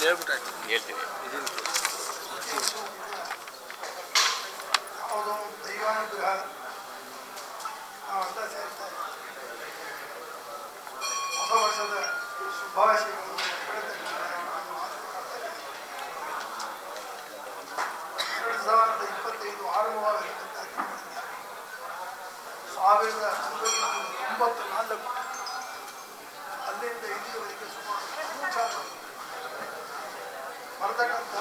ಹೇಳ್ತೀನಿ ಒಂದು ಮಾಡ್ತಾ ಇದ್ದೀನಿ. ಎರಡು ಸಾವಿರದ ಇಪ್ಪತ್ತೈದು ಆರಂಭವಾಗಿರ್ತಕ್ಕಂಥ ಸಾವಿರದ ಒಂಬೈನೂರ ತೊಂಬತ್ತ ನಾಲ್ಕು ಅಲ್ಲಿಂದ ಇಲ್ಲಿಯವರೆಗೆ ಸುಮಾರು ನೂರಾರು ಬರ್ತಕ್ಕಂಥ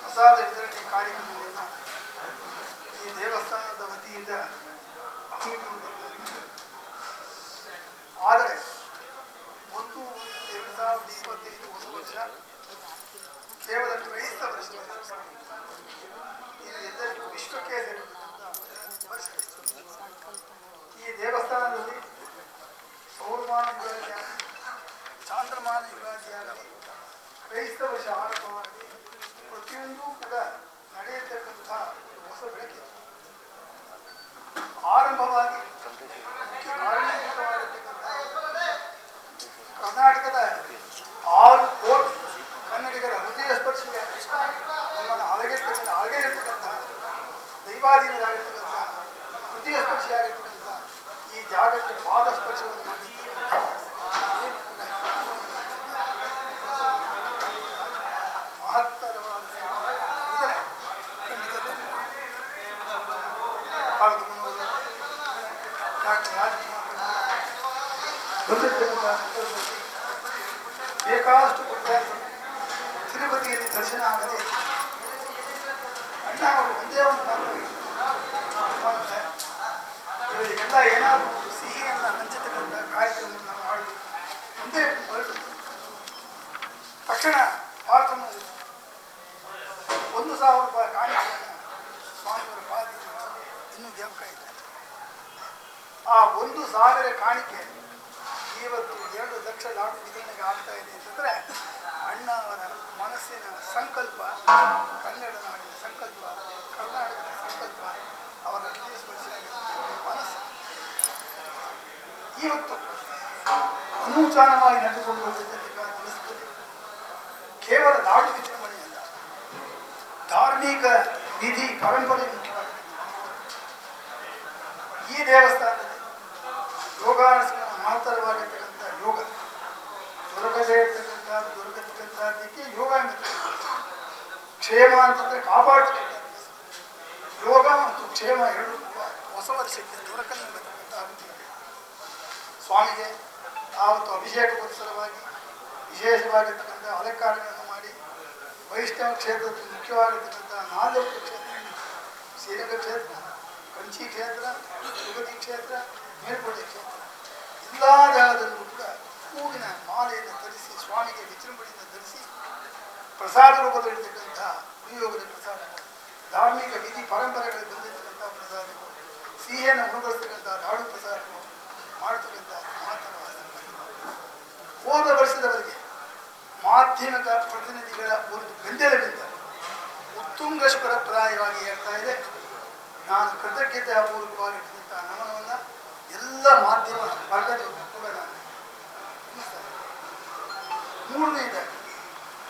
ಪ್ರಸಾದ ವಿತರಣೆ ಕಾರ್ಯಕ್ರಮವನ್ನು ಈ ದೇವಸ್ಥಾನದ ವತಿಯಿಂದ ಹಮ್ಮಿಕೊಂಡಿದ್ದಾರೆ ಆದರೆ ಒಂದು ಎರಡು ಸಾವಿರದ ಇಪ್ಪತ್ತೈದು ಹೊಸ ವರ್ಷ ಕೇವಲ ಕ್ರೈಸ್ತ ವರ್ಷ ಇದು ಎಲ್ಲರಿಗೂ ವಿಶ್ವಕ್ಕೆ ಸೇರಿದಂಥ ಬಂದಿರ್ತಕ್ಕಂಥ ಬೇಕಾದಷ್ಟು ಕೊಟ್ಟಾರೆ ತಿರುಪತಿಯಲ್ಲಿ ದರ್ಶನ ಆಗದೆ ಅಣ್ಣ ಅವರು ಒಂದೇ ಒಂದು. ಇವರಿಗೆಲ್ಲ ಏನಾದರೂ ಸಿಹಿಯನ್ನ ಹಂಚತಕ್ಕಂಥ ಕಾರ್ಯಕ್ರಮವನ್ನು ಮಾಡಿ ಮುಂದೆ ಹೊರಟು ತಕ್ಷಣ ಪಾರ್ಥನ ಒಂದು ಸಾವಿರ ರೂಪಾಯಿ ಕಾಣಿಕೆಯನ್ನು ಸ್ವಾಮಿಯವರ ಪಾದಕ್ಕೆ ಇನ್ನೂ ಜ್ಞಾಪಕ ಇದೆ ಆ ಒಂದು ಸಾವಿರ ಕಾಣಿಕೆ ಇವತ್ತು ಎರಡು ಲಕ್ಷ ಲಾಡು ವಿತರಣೆಗೆ ಆಗ್ತಾ ಇದೆ ಅಂತಂದರೆ ಅಣ್ಣ ಅವರ ಮನಸ್ಸಿನ ಸಂಕಲ್ಪ ಕನ್ನಡ ನಾಡಿನ ಸಂಕಲ್ಪ, ಕರ್ನಾಟಕದ ಸಂಕಲ್ಪ, ಅವರ ಮನಸ್ಸು. ಇವತ್ತು ಅನೂಚಾನವಾಗಿ ನಡೆದುಕೊಂಡು ಮನಸ್ಸಿನಲ್ಲಿ ಕೇವಲ ನಾಡು ವಿಜೃಂಭಣೆಯಲ್ಲ, ಧಾರ್ಮಿಕ ವಿಧಿ ಪರಂಪರೆ ಮುಖ್ಯವಾಗಿದೆ. ಈ ದೇವಸ್ಥಾನದಲ್ಲಿ ಯೋಗಾಸನ ಮಹತ್ತರವಾಗಿರ್ತಕ್ಕಂಥ ಯೋಗ. ದುರ್ಗದೇ ಇರ್ತಕ್ಕಂಥ ದುರ್ಗತಕ್ಕಂಥದ್ದಕ್ಕೆ ಯೋಗ ಕ್ಷೇಮ ಅಂತಂದ್ರೆ ಕಾಪಾಡ್ತಕ್ಕಂಥ ಯೋಗ ಮತ್ತು ಕ್ಷೇಮ ಎರಡು ಹೊಸ ವರ್ಷಕ್ಕೆ ದುರಕಲ್ಲಿ ಅಗತ್ಯ ಸ್ವಾಮಿಗೆ ಆವತ್ತು ಅಭಿಷೇಕ ಪರಿಸರವಾಗಿ ವಿಶೇಷವಾಗಿರ್ತಕ್ಕಂಥ ಅಲಂಕಾರಗಳನ್ನು ಮಾಡಿ ವೈಷ್ಣವ ಕ್ಷೇತ್ರದ ಮುಖ್ಯವಾಗಿರ್ತಕ್ಕಂಥ ನಾಲ್ಕು ಕ್ಷೇತ್ರ ಶ್ರೀರಂಗ ಕ್ಷೇತ್ರ, ಕಂಚಿ ಕ್ಷೇತ್ರ ತಿರುಪತಿ ಕ್ಷೇತ್ರ, ಮೇಲ್ಕೋಟೆ ಕ್ಷೇತ್ರ. ಕೂಡ ಹೂವಿನ ಮಾಲೆಯನ್ನು ಧರಿಸಿ, ಸ್ವಾಮಿಗೆ ವಿಜೃಂಭಣೆಯನ್ನು ಧರಿಸಿ ಪ್ರಸಾದ ರೂಪದಲ್ಲಿರ್ತಕ್ಕಂಥ ಉಪಯೋಗದ ಪ್ರಸಾದ, ಧಾರ್ಮಿಕ ವಿಧಿ ಪರಂಪರೆಗಳಿಗೆ ಬಂದಿರತಕ್ಕಂಥ ಪ್ರಸಾದಗಳು ಸಿಹಿಯನ್ನು ಉಣಬಡಿಸ್ತಕ್ಕಂಥ ನಾಡು ಪ್ರಸಾದಗಳು ಮಾಡತಕ್ಕಂಥ ಮಹತ್ತರವಾದ ಹೋದ ವರ್ಷದವರೆಗೆ ಮಾಧ್ಯಮದ ಪ್ರತಿನಿಧಿಗಳ ಒಂದು ಬೆಂಬಲವಿಂದ ಉತ್ತುಂಗಶ್ವರ ಪ್ರಾಯವಾಗಿ ಹೇಳ್ತಾ ಇದೆ. ನಾನು ಕೃತಜ್ಞತೆ ನಮನವನ್ನು ಎಲ್ಲ ಮಾಧ್ಯಮ ವರ್ಗದವರು ಕೂಡ ನಾನು ತಿಳಿಸ್ತಾ ಇದ್ದೇನೆ. ಮೂರನೇದಾಗಿ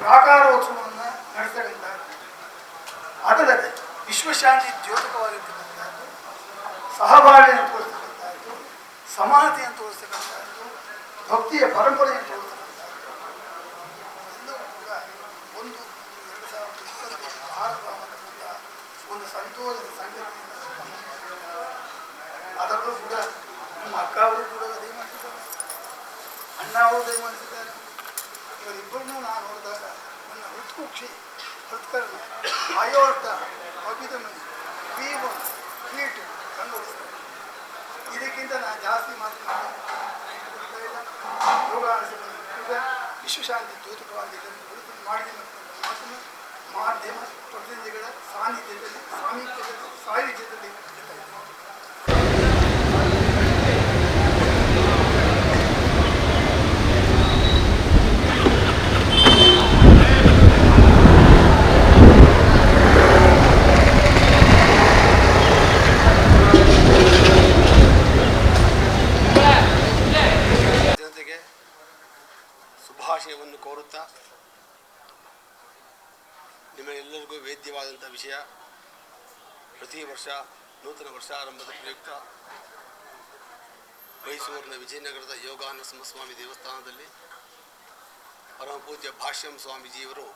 ಪ್ರಾಕಾರೋತ್ಸವವನ್ನು ನಡೆಸ್ತಕ್ಕಂಥ ಅದಲ್ಲದೆ ವಿಶ್ವಶಾಂತಿ ದ್ಯೋತಕವಾಗಿರ್ತಕ್ಕಂಥದ್ದು, ಸಹಬಾಳ್ವೆಯನ್ನು ತೋರಿಸ್ತಕ್ಕಂಥದ್ದು ಸಮಾನತೆಯನ್ನು ತೋರಿಸ್ತಕ್ಕಂಥದ್ದು, ಭಕ್ತಿಯ ಪರಂಪರೆಯನ್ನು ತೋರಿಸ್ತಕ್ಕಂಥದ್ದು ಒಂದು ಎರಡು ಸಾವಿರದ ಇಪ್ಪತ್ತು ಭಾರತ ಒಂದು ಸಂತೋಷದ ಸಂಘಟನೆಯನ್ನು ಅದರಲ್ಲೂ ಕೂಡ ನಮ್ಮ ಅಕ್ಕ ಅವರು ಕೂಡ ಅದೇ ಮಾಡ್ತಿದ್ದಾರೆ. ಅಣ್ಣ ಅವರು ಅದೇ ಮಾಡ್ತಿದ್ದಾರೆ. ಇವರಿಬ್ಬರನ್ನೂ ನಾನು ನೋಡಿದಾಗ ನನ್ನ ಹೃತ್ಕುಕ್ಷಿ ಹೃತ್ಕರ್ಣ ಬಿ ಅಭಿದಮನಿ ವೀವ ಕೀಟು ಕಂಡುಹಿಡಿಸ್ತಾರೆ ಇದಕ್ಕಿಂತ ನಾನು ಜಾಸ್ತಿ ಮಾತನಾಡಿ ಯೋಗ ವಿಶ್ವಶಾಂತಿ ದ್ಯೋತಕವಾಗಿದೆ ಮಾಡಿದ ಮಾತನ್ನು ಮಾಧ್ಯಮ ಪ್ರತಿನಿಧಿಗಳ ಸಾನ್ನಿಧ್ಯದಲ್ಲಿ, ಸಾಮೀಪ್ಯದಲ್ಲಿ ಸಾಹಿತ್ಯದಲ್ಲಿ ಹೇಳ್ತಾ ಇದ್ದೇನೆ. ಜನತೆಗೆ ಶುಭಾಶಯವನ್ನು ಕೋರುತ್ತಾ ನಿಮ್ಮೆಲ್ಲರಿಗೂ ವೇದ್ಯವಾದಂಥ ವಿಷಯ. ಪ್ರತಿ ವರ್ಷ ನೂತನ ವರ್ಷಾರಂಭದ ಪ್ರಯುಕ್ತ ಮೈಸೂರಿನ ವಿಜಯನಗರದ ಯೋಗಾನಸಿಂಹ ಸ್ವಾಮಿ ದೇವಸ್ಥಾನದಲ್ಲಿ ಪರಮ ಪೂಜ್ಯ ಭಾಷ್ಯಂ ಸ್ವಾಮೀಜಿಯವರು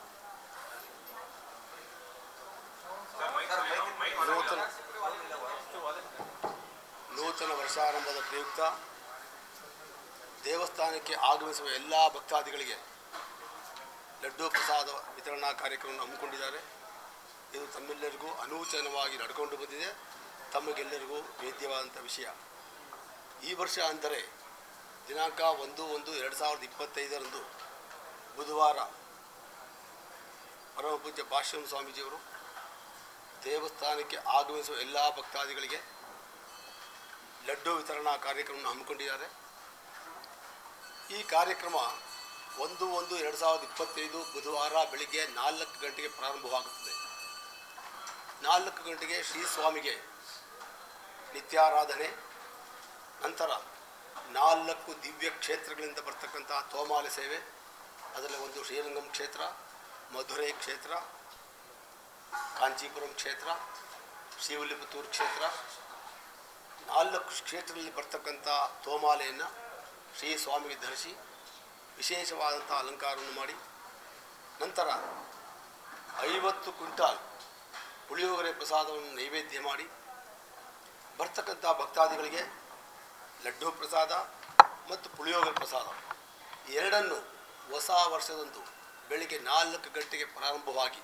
ನೂತನ ನೂತನ ವರ್ಷಾರಂಭದ ಪ್ರಯುಕ್ತ ದೇವಸ್ಥಾನಕ್ಕೆ ಆಗಮಿಸುವ ಎಲ್ಲ ಭಕ್ತಾದಿಗಳಿಗೆ ಲಡ್ಡು ಪ್ರಸಾದ ವಿತರಣಾ ಕಾರ್ಯಕ್ರಮವನ್ನು ಹಮ್ಮಿಕೊಂಡಿದ್ದಾರೆ. ಇದು ತಮ್ಮೆಲ್ಲರಿಗೂ ಅನೂಚನವಾಗಿ ನಡ್ಕೊಂಡು ಬಂದಿದೆ. ತಮಗೆಲ್ಲರಿಗೂ ವೇದ್ಯವಾದಂಥ ವಿಷಯ. ಈ ವರ್ಷ ಅಂದರೆ ದಿನಾಂಕ ಒಂದು ಒಂದು ಎರಡು ಸಾವಿರದ ಇಪ್ಪತ್ತೈದರಂದು ಬುಧವಾರ ಪರಮಪೂಜ್ಯ ಭಾಷ್ಯಂ ಸ್ವಾಮೀಜಿಯವರು ದೇವಸ್ಥಾನಕ್ಕೆ ಆಗಮಿಸುವ ಎಲ್ಲ ಭಕ್ತಾದಿಗಳಿಗೆ ಲಡ್ಡು ವಿತರಣಾ ಕಾರ್ಯಕ್ರಮವನ್ನು ಹಮ್ಮಿಕೊಂಡಿದ್ದಾರೆ. ಈ ಕಾರ್ಯಕ್ರಮ ಒಂದು ಒಂದು ಎರಡು ಸಾವಿರದ ಇಪ್ಪತ್ತೈದು ಬುಧವಾರ ಬೆಳಿಗ್ಗೆ ನಾಲ್ಕು ಗಂಟೆಗೆ ಪ್ರಾರಂಭವಾಗುತ್ತದೆ. ನಾಲ್ಕು ಗಂಟೆಗೆ ಶ್ರೀ ಸ್ವಾಮಿಗೆ ನಿತ್ಯಾರಾಧನೆ. ನಂತರ ನಾಲ್ಕು ದಿವ್ಯ ಕ್ಷೇತ್ರಗಳಿಂದ ಬರ್ತಕ್ಕಂಥ ತೋಮಾಲೆ ಸೇವೆ. ಅದರಲ್ಲಿ ಒಂದು ಶ್ರೀರಂಗಂ ಕ್ಷೇತ್ರ, ಮಧುರೈ ಕ್ಷೇತ್ರ, ಕಾಂಚೀಪುರಂ ಕ್ಷೇತ್ರ ಶಿವಲಿಪುತ್ತೂರು ಕ್ಷೇತ್ರ. ನಾಲ್ಕು ಕ್ಷೇತ್ರಗಳಲ್ಲಿ ಬರ್ತಕ್ಕಂಥ ತೋಮಾಲೆಯನ್ನು ಶ್ರೀ ಸ್ವಾಮಿಗೆ ಧರಿಸಿ ವಿಶೇಷವಾದಂಥ ಅಲಂಕಾರವನ್ನು ಮಾಡಿ. ನಂತರ ಐವತ್ತು ಕ್ವಿಂಟಾಲ್ ಪುಳಿಯೋಗರೆ ಪ್ರಸಾದವನ್ನು ನೈವೇದ್ಯ ಮಾಡಿ ಬರ್ತಕ್ಕಂಥ ಭಕ್ತಾದಿಗಳಿಗೆ ಲಡ್ಡು ಪ್ರಸಾದ ಮತ್ತು ಪುಳಿಯೋಗರೆ ಪ್ರಸಾದ. ಎರಡನ್ನು ಹೊಸ ವರ್ಷದಂದು ಬೆಳಿಗ್ಗೆ ನಾಲ್ಕು ಗಂಟೆಗೆ ಪ್ರಾರಂಭವಾಗಿ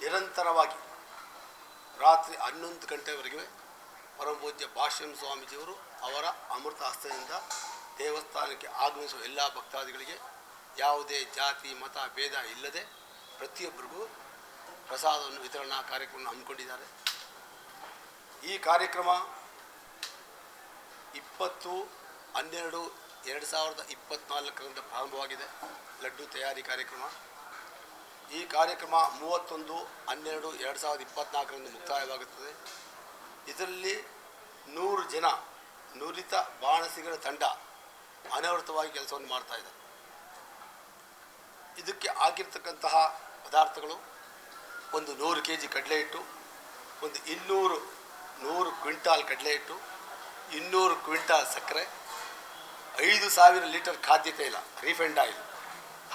ನಿರಂತರವಾಗಿ ರಾತ್ರಿ ಹನ್ನೊಂದು ಗಂಟೆವರೆಗೆ ಪರಮಪೂಜ್ಯ ಭಾಷ್ಯಂ ಸ್ವಾಮೀಜಿಯವರು ಅವರ ಅಮೃತ ಹಸ್ತದಿಂದ ದೇವಸ್ಥಾನಕ್ಕೆ ಆಗಮಿಸುವ ಎಲ್ಲ ಭಕ್ತಾದಿಗಳಿಗೆ ಯಾವುದೇ ಜಾತಿ, ಮತ, ಭೇದ ಇಲ್ಲದೆ ಪ್ರತಿಯೊಬ್ಬರಿಗೂ ಪ್ರಸಾದವನ್ನು ವಿತರಣಾ ಕಾರ್ಯಕ್ರಮವನ್ನು ಹಮ್ಮಿಕೊಂಡಿದ್ದಾರೆ. ಈ ಕಾರ್ಯಕ್ರಮ ಇಪ್ಪತ್ತು ಹನ್ನೆರಡು ಎರಡು ಸಾವಿರದ ಇಪ್ಪತ್ತ್ನಾಲ್ಕರಿಂದ ಪ್ರಾರಂಭವಾಗಿದೆ. ಲಡ್ಡು ತಯಾರಿ ಕಾರ್ಯಕ್ರಮ. ಈ ಕಾರ್ಯಕ್ರಮ ಮೂವತ್ತೊಂದು ಹನ್ನೆರಡು ಎರಡು ಸಾವಿರದ ಇಪ್ಪತ್ತ್ನಾಲ್ಕರಿಂದ ಮುಕ್ತಾಯವಾಗುತ್ತದೆ. ಇದರಲ್ಲಿ ನೂರು ಜನ ನುರಿತ ಬಾಣಸಿಗರ ತಂಡ ಅನವೃತವಾಗಿ ಕೆಲಸವನ್ನು ಮಾಡ್ತಾ ಇದ್ದಾರೆ. ಇದಕ್ಕೆ ಆಗಿರ್ತಕ್ಕಂತಹ ಪದಾರ್ಥಗಳು ಒಂದು ನೂರು ಕೆ ಜಿ ಕಡಲೆ ಹಿಟ್ಟು, ಒಂದು ಇನ್ನೂರು, ನೂರು ಕ್ವಿಂಟಾಲ್ ಕಡಲೆ ಹಿಟ್ಟು, ಇನ್ನೂರು ಕ್ವಿಂಟಾಲ್ ಸಕ್ಕರೆ, ಐದು ಸಾವಿರ ಲೀಟರ್ ಖಾದ್ಯ ತೈಲ ರಿಫೈಂಡ್ ಆಯಿಲ್,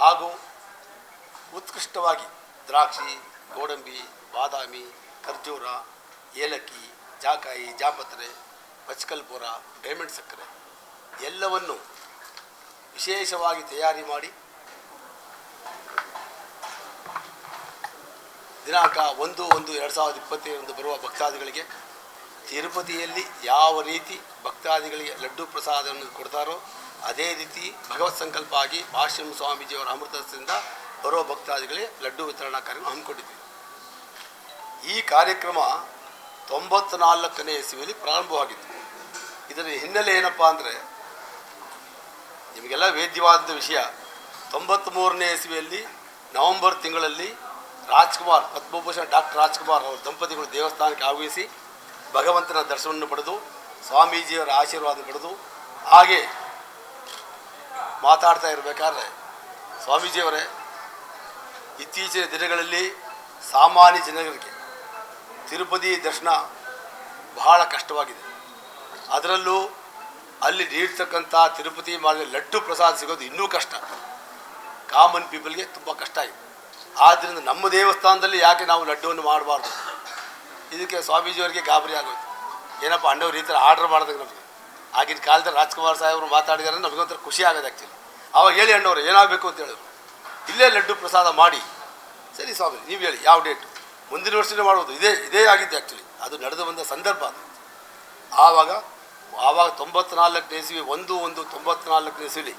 ಹಾಗೂ ಉತ್ಕೃಷ್ಟವಾಗಿ ದ್ರಾಕ್ಷಿ, ಗೋಡಂಬಿ, ಬಾದಾಮಿ, ಖರ್ಜೂರ, ಏಲಕ್ಕಿ, ಜಾಕಾಯಿ ಜಾಪತ್ರೆ ಪಚ್ಕಲ್ಪುರ ಡೈಮಂಡ್ ಸಕ್ಕರೆ, ಎಲ್ಲವನ್ನು ವಿಶೇಷವಾಗಿ ತಯಾರಿ ಮಾಡಿ ದಿನಾಂಕ ಒಂದು ಒಂದು ಎರಡು ಸಾವಿರದ ಇಪ್ಪತ್ತೇಳರಂದು ಬರುವ ಭಕ್ತಾದಿಗಳಿಗೆ ತಿರುಪತಿಯಲ್ಲಿ ಯಾವ ರೀತಿ ಭಕ್ತಾದಿಗಳಿಗೆ ಲಡ್ಡು ಪ್ರಸಾದವನ್ನು ಕೊಡ್ತಾರೋ ಅದೇ ರೀತಿ ಭಗವತ್ ಸಂಕಲ್ಪ ಆಗಿ ಭಾಷ್ಯಂ ಸ್ವಾಮೀಜಿಯವರ ಅಮೃತದಿಂದ ಬರುವ ಭಕ್ತಾದಿಗಳಿಗೆ ಲಡ್ಡು ವಿತರಣಾ ಕಾರ್ಯಕ್ರಮ ಹಮ್ಮಿಕೊಂಡಿದ್ದೀವಿ. ಈ ಕಾರ್ಯಕ್ರಮ ತೊಂಬತ್ತು ನಾಲ್ಕನೇ ಇಸ್ವಿಯಲ್ಲಿ ಪ್ರಾರಂಭವಾಗಿತ್ತು. ಇದರ ಹಿನ್ನೆಲೆ ಏನಪ್ಪ ಅಂದರೆ ನಿಮಗೆಲ್ಲ ವೇದ್ಯವಾದ ವಿಷಯ. ತೊಂಬತ್ತ್ಮೂರನೇ ಇಸವಿಯಲ್ಲಿ ನವಂಬರ್ ತಿಂಗಳಲ್ಲಿ ರಾಜ್ಕುಮಾರ್, ಪದ್ಮಭೂಷಣ ಡಾಕ್ಟರ್ ರಾಜ್ಕುಮಾರ್ ಅವರ ದಂಪತಿಗಳು ದೇವಸ್ಥಾನಕ್ಕೆ ಆಗಮಿಸಿ ಭಗವಂತನ ದರ್ಶನವನ್ನು ಪಡೆದು ಸ್ವಾಮೀಜಿಯವರ ಆಶೀರ್ವಾದ ಪಡೆದು ಹಾಗೆ ಮಾತಾಡ್ತಾ ಇರಬೇಕಾದ್ರೆ ಸ್ವಾಮೀಜಿಯವರೇ, ಇತ್ತೀಚಿನ ದಿನಗಳಲ್ಲಿ ಸಾಮಾನ್ಯ ಜನಗಳಿಗೆ ತಿರುಪತಿ ದರ್ಶನ ಬಹಳ ಕಷ್ಟವಾಗಿದೆ. ಅದರಲ್ಲೂ ಅಲ್ಲಿ ನೀಡ್ತಕ್ಕಂಥ ತಿರುಪತಿ ಮಾಡಿದ ಲಡ್ಡು ಪ್ರಸಾದ ಸಿಗೋದು ಇನ್ನೂ ಕಷ್ಟ. ಕಾಮನ್ ಪೀಪಲ್ಗೆ ತುಂಬ ಕಷ್ಟ ಇದೆ ಆದ್ದರಿಂದ ನಮ್ಮ ದೇವಸ್ಥಾನದಲ್ಲಿ ಯಾಕೆ ನಾವು ಲಡ್ಡುವನ್ನು ಮಾಡಬಾರ್ದು? ಇದಕ್ಕೆ ಸ್ವಾಮೀಜಿಯವರಿಗೆ ಗಾಬರಿ ಆಗೋಯ್ತು. ಏನಪ್ಪ, ಅಣ್ಣವ್ರು ಈ ಥರ ಆರ್ಡರ್ ಮಾಡಿದಾಗ ನಮಗೆ, ಆಗಿನ ಕಾಲದಲ್ಲಿ ರಾಜ್ಕುಮಾರ್ ಸಾಹೇಬರು ಮಾತಾಡಿದಾರೆ ನಮಗೊಂಥರ ಖುಷಿ ಆಗೋದು ಆ್ಯಕ್ಚುಲಿ ಅವಾಗ ಹೇಳಿ ಅಣ್ಣವ್ರು, ಏನಾಗಬೇಕು ಅಂತ ಹೇಳಿದ್ರು. ಇಲ್ಲೇ ಲಡ್ಡು ಪ್ರಸಾದ ಮಾಡಿ. ಸರಿ ಸ್ವಾಮಿ ನೀವು ಹೇಳಿ, ಯಾವ ಡೇಟು ಮುಂದಿನ ವರ್ಷನೇ ಮಾಡ್ಬೋದು. ಇದೇ ಇದೇ ಆಗಿದ್ದೆ ಆ್ಯಕ್ಚುಲಿ ಅದು ನಡೆದು ಬಂದ ಸಂದರ್ಭ ಅದು. ಆವಾಗ ಆವಾಗ ತೊಂಬತ್ನಾಲ್ಕನೇ ಇಸ್ವಿ ಒಂದು ಒಂದು ತೊಂಬತ್ನಾಲ್ಕನೇ ಇಸ್ವಿಲಿ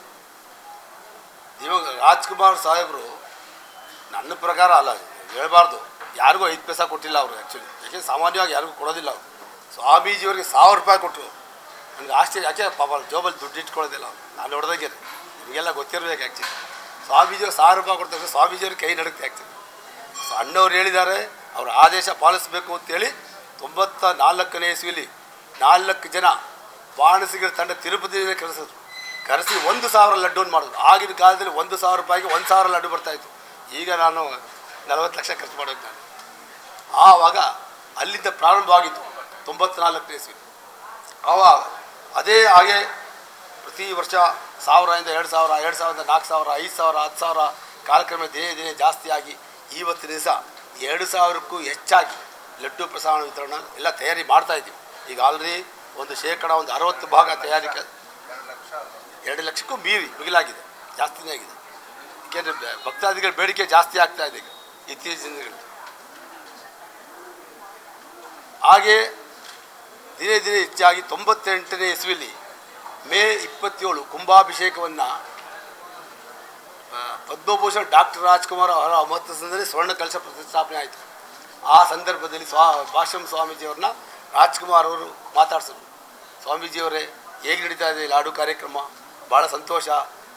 ಇವಾಗ ರಾಜ್ಕುಮಾರ್ ಸಾಹೇಬರು ನನ್ನ ಪ್ರಕಾರ ಅಲ್ಲ, ಹೇಳಬಾರ್ದು. ಯಾರಿಗೂ ಐದು ಪೈಸಾ ಕೊಟ್ಟಿಲ್ಲ ಅವರು ಆ್ಯಕ್ಚುಲಿ ಯಾಕೆ ಸಾಮಾನ್ಯವಾಗಿ ಯಾರಿಗೂ ಕೊಡೋದಿಲ್ಲ ಅವರು. ಸ್ವಾಮೀಜಿಯವರಿಗೆ ಸಾವಿರ ರೂಪಾಯಿ ಕೊಟ್ಟರು ನನಗೆ ಆಶ್ಚರ್ಯ, ಯಾಕೆ ಪಾಪ ಜೋಬಲ್ಲಿ ದುಡ್ಡು ಇಟ್ಕೊಳ್ಳೋದಿಲ್ಲ ನಾನು ನೋಡ್ದಾಗೆ ನಿಮಗೆಲ್ಲ ಗೊತ್ತಿರಬೇಕು ಆ್ಯಕ್ಚುಲಿ ಸ್ವಾಮೀಜಿಯವ್ರು ಸಾವಿರ ರೂಪಾಯಿ ಕೊಡ್ತಾರೆ ಸ್ವಾಮೀಜಿಯವ್ರಿಗೆ ಕೈ ನಡುತ್ತೆ ಆ್ಯಕ್ಚುಲಿ ಸೊ ಅಣ್ಣವ್ರು ಹೇಳಿದ್ದಾರೆ, ಅವ್ರ ಆದೇಶ ಪಾಲಿಸಬೇಕು ಅಂತೇಳಿ ತೊಂಬತ್ತ ನಾಲ್ಕನೇ ಇಸ್ವಿಲಿ ನಾಲ್ಕು ಜನ ಬಾಣಸಿಗರ ತಂಡ ತಿರುಪತಿಯಿಂದ ಕರೆಸಿದ್ರು. ಕರೆಸಿ ಒಂದು ಸಾವಿರ ಲಡ್ಡು ಮಾಡಿದ್ರು. ಆಗಿನ ಕಾಲದಲ್ಲಿ ಒಂದು ಸಾವಿರ ರೂಪಾಯಿಗೆ ಒಂದು ಸಾವಿರ ಲಡ್ಡು ಬರ್ತಾಯಿತ್ತು ಈಗ ನಾನು ನಲವತ್ತು ಲಕ್ಷ ಖರ್ಚು ಮಾಡೋದು ನಾನು. ಆವಾಗ ಅಲ್ಲಿಂದ ಪ್ರಾರಂಭವಾಗಿತ್ತು ತೊಂಬತ್ನಾಲ್ಕನೇ ಇಸ್ವಿ ಆವಾಗ ಅದೇ ಹಾಗೆ ಪ್ರತಿ ವರ್ಷ ಸಾವಿರದಿಂದ ಎರಡು ಸಾವಿರ, ಎರಡು ಸಾವಿರದ ನಾಲ್ಕು ಸಾವಿರ, ಐದು ಸಾವಿರ, ಹತ್ತು ಸಾವಿರ ಕಾರ್ಯಕ್ರಮ ದಿನೇ ದಿನೇ ಜಾಸ್ತಿಯಾಗಿ ಇವತ್ತಿನ ದಿವಸ ಎರಡು ಸಾವಿರಕ್ಕೂ ಹೆಚ್ಚಾಗಿ ಲಡ್ಡು ಪ್ರಸಾದ ವಿತರಣೆ ಎಲ್ಲ ತಯಾರಿ ಮಾಡ್ತಾ ಇದ್ದೀವಿ. ಈಗ ಆಲ್ರೆಡಿ ಒಂದು ಶೇಕಡ ಒಂದು ಅರವತ್ತು ಭಾಗ ತಯಾರಿಕೆ ಎರಡು ಲಕ್ಷಕ್ಕೂ ಮೀರಿ ಮಿಗಿಲಾಗಿದೆ, ಜಾಸ್ತಿನೇ ಆಗಿದೆ. ಭಕ್ತಾದಿಗಳ ಬೇಡಿಕೆ ಜಾಸ್ತಿ ಆಗ್ತಾ ಇದೆ ಇತ್ತೀಚಿನ ದಿನಗಳಲ್ಲಿ. ಹಾಗೆ ದಿನೇ ದಿನೇ ಹೆಚ್ಚಾಗಿ ತೊಂಬತ್ತೆಂಟನೇ ಇಸ್ವಿಲಿ ಮೇ ಇಪ್ಪತ್ತೇಳು ಕುಂಭಾಭಿಷೇಕವನ್ನು ಪದ್ಮಭೂಷಣ್ ಡಾಕ್ಟರ್ ರಾಜ್ಕುಮಾರ್ ಅವರ ಅಮೃತಸರದಲ್ಲಿ ಸ್ವರ್ಣ ಕಲಶ ಪ್ರತಿಷ್ಠಾಪನೆ ಆಯಿತು. ಆ ಸಂದರ್ಭದಲ್ಲಿ ಸ್ವಾ, ಭಾಷ್ಯಂ ಸ್ವಾಮೀಜಿಯವ್ರನ್ನ ರಾಜ್ಕುಮಾರ್ ಅವರು ಮಾತಾಡಿಸಿದ್ರು. ಸ್ವಾಮೀಜಿಯವರೇ, ಹೇಗೆ ನಡೀತಾ ಇದೆ ಲಾಡು ಕಾರ್ಯಕ್ರಮ? ಭಾಳ ಸಂತೋಷ,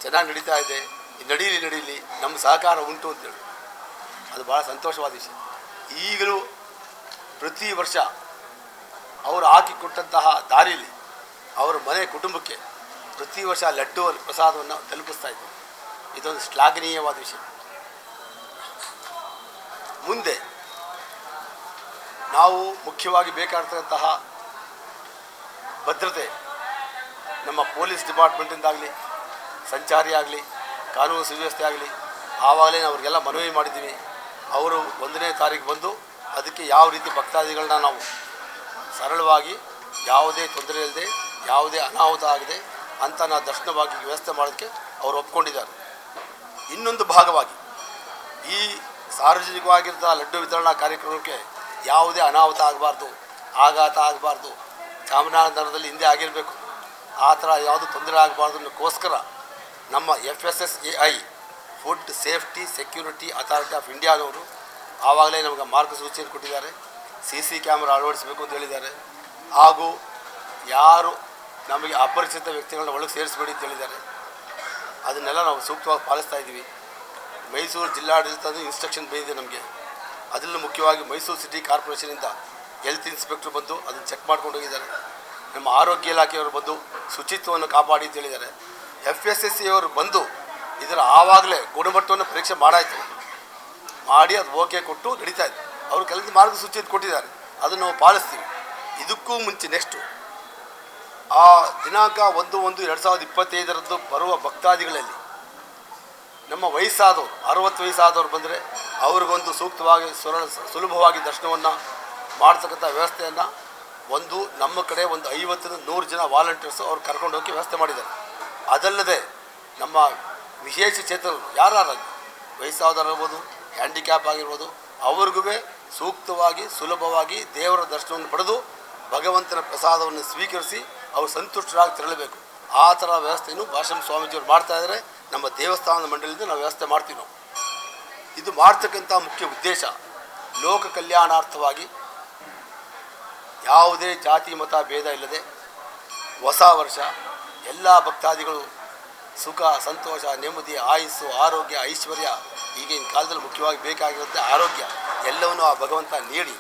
ಚೆನ್ನಾಗಿ ನಡೀತಾ ಇದು. ನಡೀಲಿ ನಡೀಲಿ ನಮ್ಮ ಸಹಕಾರ ಉಂಟು ಅಂತೇಳಿ. ಅದು ಭಾಳ ಸಂತೋಷವಾದ ವಿಷಯ. ಈಗಲೂ ಪ್ರತಿ ವರ್ಷ ಅವರು ಹಾಕಿಕೊಟ್ಟಂತಹ ದಾರಿಯಲ್ಲಿ ಅವರ ಮನೆ ಕುಟುಂಬಕ್ಕೆ ಪ್ರತಿ ವರ್ಷ ಲಡ್ಡು ಪ್ರಸಾದವನ್ನು ತಲುಪಿಸ್ತಾ ಇದ್ದರು ಇದೊಂದು ಶ್ಲಾಘನೀಯವಾದ ವಿಷಯ. ಮುಂದೆ ನಾವು ಮುಖ್ಯವಾಗಿ ಬೇಕಾಗ್ತಕ್ಕಂತಹ ಭದ್ರತೆ ನಮ್ಮ ಪೊಲೀಸ್ ಡಿಪಾರ್ಟ್ಮೆಂಟಿಂದಾಗಲಿ, ಸಂಚಾರಿ ಆಗಲಿ ಕಾನೂನು ಸುವ್ಯವಸ್ಥೆ ಆಗಲಿ, ಆವಾಗಲೇ ಅವರಿಗೆಲ್ಲ ಮನವಿ ಮಾಡಿದ್ದೀವಿ. ಅವರು ಒಂದನೇ ತಾರೀಕು ಬಂದು ಅದಕ್ಕೆ ಯಾವ ರೀತಿ ಭಕ್ತಾದಿಗಳನ್ನ ನಾವು ಸರಳವಾಗಿ ಯಾವುದೇ ತೊಂದರೆ ಇಲ್ಲದೆ, ಯಾವುದೇ ಅನಾಹುತ ಆಗದೆ ಅಂತ ನಾವು ದರ್ಶನವಾಗಿ ವ್ಯವಸ್ಥೆ ಮಾಡೋದಕ್ಕೆ ಅವರು ಒಪ್ಕೊಂಡಿದ್ದಾರೆ. ಇನ್ನೊಂದು ಭಾಗವಾಗಿ ಈ ಸಾರ್ವಜನಿಕವಾಗಿದ್ದ ಲಡ್ಡು ವಿತರಣಾ ಕಾರ್ಯಕ್ರಮಕ್ಕೆ ಯಾವುದೇ ಅನಾಹುತ ಆಗಬಾರ್ದು, ಆಘಾತ ಆಗಬಾರ್ದು ಚಾಮರಾಜನಗರದಲ್ಲಿ ಹಿಂದೆ ಆಗಿರಬೇಕು. ಆ ಥರ ಯಾವುದು ತೊಂದರೆ ಆಗಬಾರ್ದು ಅನ್ನೋಕ್ಕೋಸ್ಕರ ನಮ್ಮ F S S A I food safety security authority of ಇಂಡಿಯಾದವರು ಆವಾಗಲೇ ನಮಗೆ ಮಾರ್ಗಸೂಚಿಯನ್ನು ಕೊಟ್ಟಿದ್ದಾರೆ. ಸಿ ಸಿ ಕ್ಯಾಮ್ರಾ ಅಳವಡಿಸಬೇಕು ಅಂತ ಹೇಳಿದ್ದಾರೆ. ಹಾಗೂ ಯಾರು ನಮಗೆ ಅಪರಿಚಿತ ವ್ಯಕ್ತಿಗಳನ್ನ ಒಳಗೆ ಸೇರಿಸಬೇಡಿ ಅಂತ ಹೇಳಿದ್ದಾರೆ. ಅದನ್ನೆಲ್ಲ ನಾವು ಸೂಕ್ತವಾಗಿ ಪಾಲಿಸ್ತಾ ಇದ್ದೀವಿ. ಮೈಸೂರು ಜಿಲ್ಲಾಡಳಿತದ ಇನ್ಸ್ಟ್ರಕ್ಷನ್ ಬಂದಿದೆ ನಮಗೆ. ಅದರಲ್ಲೂ ಮುಖ್ಯವಾಗಿ ಮೈಸೂರು ಸಿಟಿ ಕಾರ್ಪೊರೇಷನಿಂದ ಹೆಲ್ತ್ ಇನ್ಸ್ಪೆಕ್ಟ್ರ್ ಬಂದು ಅದನ್ನು ಚೆಕ್ ಮಾಡ್ಕೊಂಡು ಹೋಗಿದ್ದಾರೆ. ನಮ್ಮ ಆರೋಗ್ಯ ಇಲಾಖೆಯವರು ಬಂದು ಶುಚಿತ್ವವನ್ನು ಕಾಪಾಡಿ ಅಂತ ಹೇಳಿದ್ದಾರೆ. ಎಫ್ ಎಸ್ ಎಸ್ ಸಿಯವರು ಬಂದು ಇದರ ಆವಾಗಲೇ ಗುಣಮಟ್ಟವನ್ನು ಪರೀಕ್ಷೆ ಮಾಡಾಯಿತು. ಮಾಡಿ ಅದು ಓಕೆ ಕೊಟ್ಟು ನಡೀತಾ ಇದೆ ಅವರು ಕೆಲಸ ಮಾರ್ಗಸೂಚಿಯನ್ನು ಕೊಟ್ಟಿದ್ದಾರೆ. ಅದನ್ನು ನಾವು ಪಾಲಿಸ್ತೀವಿ. ಇದಕ್ಕೂ ಮುಂಚೆ ನೆಕ್ಸ್ಟು ಆ ದಿನಾಂಕ ಒಂದು ಒಂದು ಎರಡು ಸಾವಿರದ ಇಪ್ಪತ್ತೈದರದ್ದು ಬರುವ ಭಕ್ತಾದಿಗಳಲ್ಲಿ ನಮ್ಮ ವಯಸ್ಸಾದವರು, ಅರವತ್ತು ವಯಸ್ಸಾದವರು ಬಂದರೆ ಅವ್ರಿಗೊಂದು ಸೂಕ್ತವಾಗಿ ಸುರ ಸುಲಭವಾಗಿ ದರ್ಶನವನ್ನು ಮಾಡ್ತಕ್ಕಂಥ ವ್ಯವಸ್ಥೆಯನ್ನು ಒಂದು ನಮ್ಮ ಕಡೆ ಒಂದು ಐವತ್ತರಿಂದ ನೂರು ಜನ ವಾಲಂಟಿಯರ್ಸು ಅವ್ರು ಕರ್ಕೊಂಡು ಹೋಗಿ ವ್ಯವಸ್ಥೆ ಮಾಡಿದ್ದಾರೆ. ಅದಲ್ಲದೆ ನಮ್ಮ ವಿಶೇಷ ಚೇತನರು ಯಾರು ವಯಸ್ಸಾದವರಿರ್ಬೋದು ಹ್ಯಾಂಡಿಕ್ಯಾಪ್ ಆಗಿರ್ಬೋದು ಅವ್ರಿಗೂ ಸೂಕ್ತವಾಗಿ, ಸುಲಭವಾಗಿ ದೇವರ ದರ್ಶನವನ್ನು ಪಡೆದು ಭಗವಂತನ ಪ್ರಸಾದವನ್ನು ಸ್ವೀಕರಿಸಿ ಅವರು ಸಂತುಷ್ಟರಾಗಿ ತೆರಳಬೇಕು. ಆ ಥರ ವ್ಯವಸ್ಥೆಯನ್ನು ಭಾಷಂ ಸ್ವಾಮೀಜಿಯವರು ಮಾಡ್ತಾ ಇದ್ದಾರೆ. ನಮ್ಮ ದೇವಸ್ಥಾನದ ಮಂಡಳಿಯಿಂದ ನಾವು ವ್ಯವಸ್ಥೆ ಮಾಡ್ತೀವಿ ನಾವು. ಇದು ಮಾಡ್ತಕ್ಕಂಥ ಮುಖ್ಯ ಉದ್ದೇಶ. ಲೋಕ ಕಲ್ಯಾಣಾರ್ಥವಾಗಿ ಯಾವುದೇ ಜಾತಿ, ಮತ, ಭೇದ ಇಲ್ಲದೆ ಹೊಸ ವರ್ಷ ಎಲ್ಲ ಭಕ್ತಾದಿಗಳು ಸುಖ, ಸಂತೋಷ, ನೆಮ್ಮದಿ, ಆಯುಸ್ಸು, ಆರೋಗ್ಯ, ಐಶ್ವರ್ಯ ಈಗಿನ ಕಾಲದಲ್ಲಿ ಮುಖ್ಯವಾಗಿ ಬೇಕಾಗಿರುತ್ತೆ ಆರೋಗ್ಯ. ಎಲ್ಲವನ್ನು ಆ ಭಗವಂತ ನೀಡಿ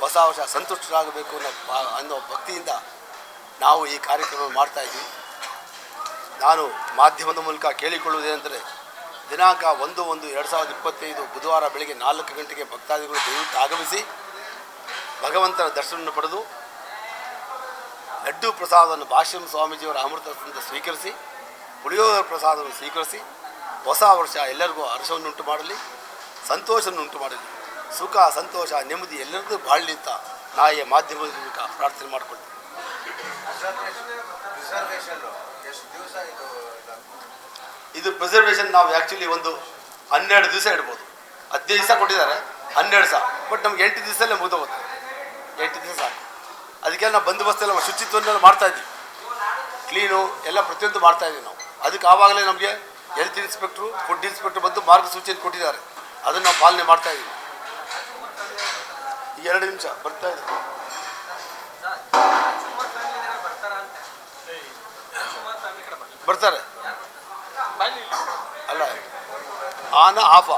ಹೊಸ ವರ್ಷ ಸಂತುಷ್ಟರಾಗಬೇಕು ಅನ್ನೋ ಅನ್ನೋ ಭಕ್ತಿಯಿಂದ ನಾವು ಈ ಕಾರ್ಯಕ್ರಮ ಮಾಡ್ತಾ ಇದ್ದೀವಿ. ನಾನು ಮಾಧ್ಯಮದ ಮೂಲಕ ಕೇಳಿಕೊಳ್ಳುವುದೇನೆಂದರೆ, ದಿನಾಂಕ ಒಂದು ಒಂದು ಎರಡು ಸಾವಿರದ ಇಪ್ಪತ್ತೈದು ಬುಧವಾರ ಬೆಳಗ್ಗೆ ನಾಲ್ಕು ಗಂಟೆಗೆ ಭಕ್ತಾದಿಗಳು ದಯವಿಟ್ಟು ಆಗಮಿಸಿ ಭಗವಂತನ ದರ್ಶನವನ್ನು ಪಡೆದು ಲಡ್ಡು ಪ್ರಸಾದವನ್ನು ಭಾಷ್ಯಂ ಸ್ವಾಮೀಜಿಯವರ ಅಮೃತದಿಂದ ಸ್ವೀಕರಿಸಿ, ಪುಳಿಯೋಗರ ಪ್ರಸಾದವನ್ನು ಸ್ವೀಕರಿಸಿ, ಹೊಸ ವರ್ಷ ಎಲ್ಲರಿಗೂ ಹರ್ಷವನ್ನುಂಟು ಮಾಡಲಿ, ಸಂತೋಷವನ್ನುಂಟು ಮಾಡಲಿ. ಸುಖ, ಸಂತೋಷ, ನೆಮ್ಮದಿ ಎಲ್ಲರಿಗೂ ಬಾಳಲಿ ಅಂತ ನಾ ಈ ಮಾಧ್ಯಮದ ಮೂಲಕ ಪ್ರಾರ್ಥನೆ ಮಾಡಿಕೊಳ್ತೀನಿ ಇದು ಪ್ರಿಸರ್ವೇಷನ್ ನಾವು ಆ್ಯಕ್ಚುಲಿ ಒಂದು ಹನ್ನೆರಡು ದಿವಸ ಇಡ್ಬೋದು. ಹದಿನೈದು ದಿವಸ ಕೊಟ್ಟಿದ್ದಾರೆ. ಹನ್ನೆರಡು ಸಾವಿರ ಬಟ್ ನಮ್ಗೆ ಎಂಟು ದಿವಸದಲ್ಲೇ ಮುಗಿದೋಗುತ್ತೆ ಎಂಟು ದಿವಸ ಸಾಕು. ಅದಕ್ಕೆಲ್ಲ ನಾವು ಬಂದೋಬಸ್ತ್ ಎಲ್ಲ ಮಾಡ್ತಾ ಇದ್ವಿ. ಕ್ಲೀನು ಎಲ್ಲ ಪ್ರತಿಯೊಂದು ಮಾಡ್ತಾ ಇದ್ವಿ ನಾವು. ಅದಕ್ಕೆ ಆವಾಗಲೇ ನಮಗೆ ಹೆಲ್ತ್ ಇನ್ಸ್ಪೆಕ್ಟ್ರು ಫುಡ್ ಇನ್ಸ್ಪೆಕ್ಟ್ರು ಬಂದು ಮಾರ್ಗಸೂಚಿಯನ್ನು ಕೊಟ್ಟಿದ್ದಾರೆ. ಅದನ್ನು ನಾವು ಪಾಲನೆ ಮಾಡ್ತಾ ಇದ್ದೀವಿ ಈಗ ಎರಡು ನಿಮಿಷ, ಬರ್ತಾ ಇದ್ದೀವಿ ಬರ್ತಾರೆ. ಅಲ್ಲ, ಆನ ಆಫ.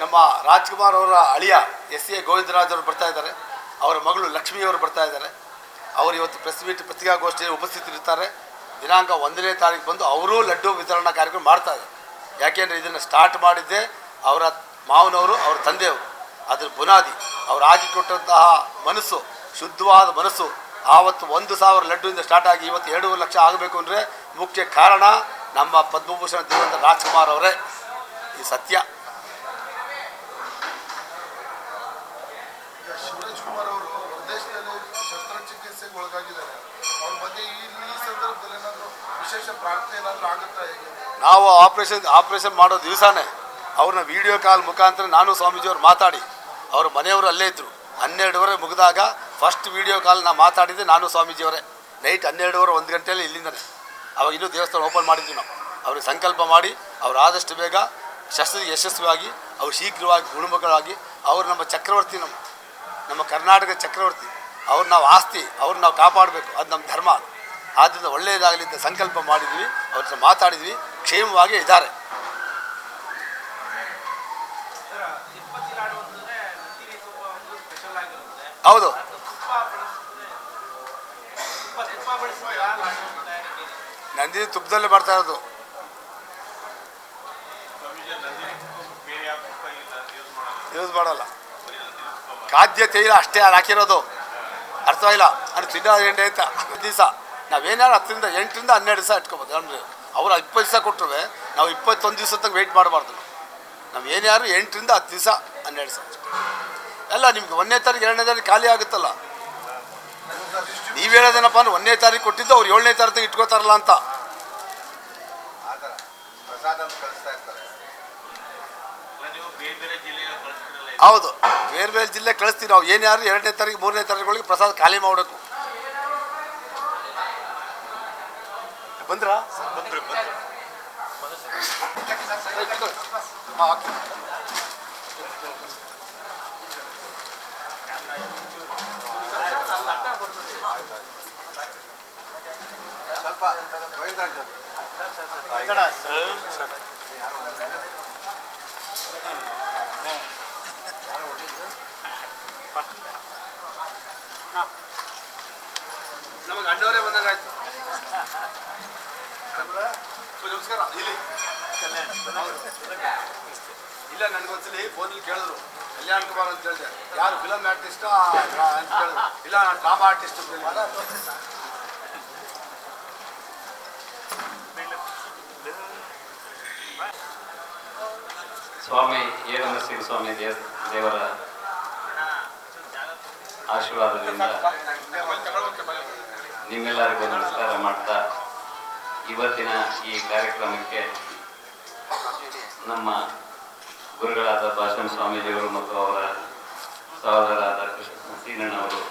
ನಮ್ಮ ರಾಜ್ಕುಮಾರ್ ಅವರ ಅಳಿಯ ಎಸ್ ಎ ಗೋವಿಂದರಾಜ್ ಅವರು ಬರ್ತಾ ಇದ್ದಾರೆ. ಅವರ ಮಗಳು ಲಕ್ಷ್ಮಿಯವರು ಬರ್ತಾ ಇದ್ದಾರೆ. ಅವರು ಇವತ್ತು ಪ್ರೆಸ್ ಮೀಟ್ ಪತ್ರಿಕಾಗೋಷ್ಠಿಯಲ್ಲಿ ಉಪಸ್ಥಿತರಿರ್ತಾರೆ. ದಿನಾಂಕ ಒಂದನೇ ತಾರೀಕು ಬಂದು ಅವರೂ ಲಡ್ಡು ವಿತರಣಾ ಕಾರ್ಯಕ್ರಮ ಮಾಡ್ತಾರೆ ಯಾಕೆಂದರೆ ಇದನ್ನು ಸ್ಟಾರ್ಟ್ ಮಾಡಿದ್ದೆ ಅವರ ಮಾವನವರು, ಅವರ ತಂದೆಯವರು. ಅದ್ರ ಬುನಾದಿ, ಅವ್ರು ಹಾಕಿಕೊಟ್ಟಂತಹ ಮನಸ್ಸು, ಶುದ್ಧವಾದ ಮನಸ್ಸು ಆವತ್ತು ಒಂದು ಸಾವಿರ ಲಡ್ಡುವಿಂದ ಸ್ಟಾರ್ಟ್ ಆಗಿ ಇವತ್ತು ಎರಡೂವರೆ ಲಕ್ಷ ಆಗಬೇಕು ಅಂದರೆ ಮುಖ್ಯ ಕಾರಣ ನಮ್ಮ ಪದ್ಮಭೂಷಣ ದೇವಂತ ರಾಜ್ಕುಮಾರ್ ಅವರೇ. ಈ ಸತ್ಯ ಈಗ ಶಿವರಾಜ್ ಕುಮಾರ್ ಅವರು ಹೊರದೇಶದಲ್ಲಿ ಶಸ್ತ್ರಚಿಕಿತ್ಸೆಗೆ ಒಳಗಾಗಿದ್ದಾರೆ ಅವ್ರ ಬಗ್ಗೆ ಈ ಸಂದರ್ಭದಲ್ಲಿ ವಿಶೇಷ ಪ್ರಾರ್ಥನೆ ಆಗುತ್ತಾ ನಾವು ಆಪ್ರೇಷನ್ ಆಪ್ರೇಷನ್ ಮಾಡೋ ದಿವಸನೇ ಅವ್ರನ್ನ ವಿಡಿಯೋ ಕಾಲ್ ಮುಖಾಂತರ ನಾನು ಸ್ವಾಮೀಜಿ ಸ್ವಾಮೀಜಿಯವ್ರು ಮಾತಾಡಿ, ಅವ್ರ ಮನೆಯವರು ಅಲ್ಲೇ ಇದ್ದರು ಹನ್ನೆರಡುವರೆ ಮುಗಿದಾಗ ಫಸ್ಟ್ ವಿಡಿಯೋ ಕಾಲ್ ನಾ ಮಾತಾಡಿದ್ದೆ ನಾನು ಸ್ವಾಮೀಜಿಯವರೇ ನೈಟ್ ಹನ್ನೆರಡುವರೆ ಒಂದು ಗಂಟೆಯಲ್ಲಿ ಇಲ್ಲಿಂದನೇ. ಅವಾಗ ಇನ್ನೂ ದೇವಸ್ಥಾನ ಓಪನ್ ಮಾಡಿದ್ವಿ ನಾವು. ಅವ್ರಿಗೆ ಸಂಕಲ್ಪ ಮಾಡಿ, ಅವ್ರು ಆದಷ್ಟು ಬೇಗ ಶಸ್ತ್ರ ಯಶಸ್ವಿಯಾಗಿ, ಅವ್ರು ಶೀಘ್ರವಾಗಿ ಗುಣಮುಖರಾಗಿ, ಅವರು ನಮ್ಮ ಚಕ್ರವರ್ತಿ ನಮ್ಮ ನಮ್ಮ ಕರ್ನಾಟಕ ಚಕ್ರವರ್ತಿ. ಅವ್ರು ನಾವು ಆಸ್ತಿ ಅವ್ರನ್ನ ನಾವು ಕಾಪಾಡಬೇಕು, ಅದು ನಮ್ಮ ಧರ್ಮ. ಅದು ಆದ್ದರಿಂದ ಒಳ್ಳೆಯದಾಗಲಿ ಅಂತ ಸಂಕಲ್ಪ ಮಾಡಿದ್ವಿ, ಅವ್ರ ಮಾತಾಡಿದ್ವಿ, ಕ್ಷೇಮವಾಗಿ ಇದ್ದಾರೆ. ಹೌದು. ನಂದಿನಿ ತುಪ್ಪದಲ್ಲೇ ಬರ್ತಾ ಇರೋದು. ಯೂಸ್ ಮಾಡಲ್ಲ. ಖಾದ್ಯ ತೈಲ ಅಷ್ಟೇ ಹಾಕಿರೋದು. ಅರ್ಥವಾಗಿಲ್ಲ ಅದು ತಿನ್ನೋ ಎಂಟು ಅಂತ. ದಿವಸ. ನಾವೇನಾದ್ರು ಹತ್ತರಿಂದ ಎಂಟರಿಂದ ಹನ್ನೆರಡು ದಿವಸ ಇಟ್ಕೊಬೋದು. ಅಂದರೆ ಅವರು ಇಪ್ಪತ್ತು ದಿವಸ ಕೊಟ್ಟರು ನಾವು ಇಪ್ಪತ್ತೊಂದು ದಿವಸ ತನಕ ವೆಯ್ಟ್ ಮಾಡಬಾರ್ದು. ನಾವು ಏನ್ಯಾರು ಎಂಟರಿಂದ ಹತ್ತು ದಿವಸ ಹನ್ನೆರಡು ದಿವಸ ಎಲ್ಲ ನಿಮ್ಗೆ ಒಂದನೇ ತಾರೀಕು ಎರಡನೇ ತಾರೀಕು ಖಾಲಿ ಆಗುತ್ತಲ್ಲ? ನೀವು ಹೇಳೋದೇನಪ್ಪ ಅಂದ್ರೆ ಒಂದನೇ ತಾರೀಕು ಕೊಟ್ಟಿದ್ದು ಅವ್ರು ಏಳನೇ ತಾರೀಕು ಇಟ್ಕೋತಾರಲ್ಲ ಅಂತ. ಆ ಪ್ರಸಾದ ಅಂತ ಕಳಿಸ್ತಾ ಇರ್ತಾರೆ. ನೀವು ಬೇರೆ ಬೇರೆ ಜಿಲ್ಲೆಗೆ ಕಳಿಸ್ತಿರಲ್ಲ ಹೌದು. ಬೇರೆ ಬೇರೆ ಜಿಲ್ಲೆ ಕಳಿಸ್ತೀವಿ ನಾವು. ಏನ್ಯಾರು ಎರಡನೇ ತಾರೀಕು, ಮೂರನೇ ತಾರೀಕುಗಳಿಗೆ ಪ್ರಸಾದ ಖಾಲಿ ಮಾಡಬೇಕು. ಬಂದ್ರಾ? ಸ್ವಲ್ಪ ನಮಗೆ ಅಡ್ಡವರೇ ಬಂದಂಗಾಯ್ತು. ನಮಸ್ಕಾರ. ಇಲ್ಲಿ. ಇಲ್ಲ, ನನಗೊಂದ್ಸಲಿ ಫೋನಲ್ಲಿ ಕೇಳಿದ್ರು. ಕಲ್ಯಾಣ್ ಕುಮಾರ್ ಅಂತ ಹೇಳಿದೆ ಯಾರು ಫಿಲಮ್ ಆರ್ಟಿಸ್ಟಾ ಅಂತ ಕೇಳಿದ್ರು. ಇಲ್ಲ, ನಾನು ಡ್ರಾಮಾ ಆರ್ಟಿಸ್ಟ್ ಅಂತ ಹೇಳಿದೆ ಸ್ವಾಮಿ ಏರನರಸಿಂಹ ಸ್ವಾಮಿ, ದೇವ ದೇವರ ಆಶೀರ್ವಾದದಿಂದ ನಿಮ್ಮೆಲ್ಲರಿಗೂ ನಮಸ್ಕಾರ ಮಾಡ್ತಾ ಇವತ್ತಿನ ಈ ಕಾರ್ಯಕ್ರಮಕ್ಕೆ ನಮ್ಮ ಗುರುಗಳಾದ ಭಾಷಣ ಸ್ವಾಮೀಜಿಯವರು ಮತ್ತು ಅವರ ಸಹೋದರಾದ ಕೃಷ್ಣ ಸೀನಣ್ಣವರು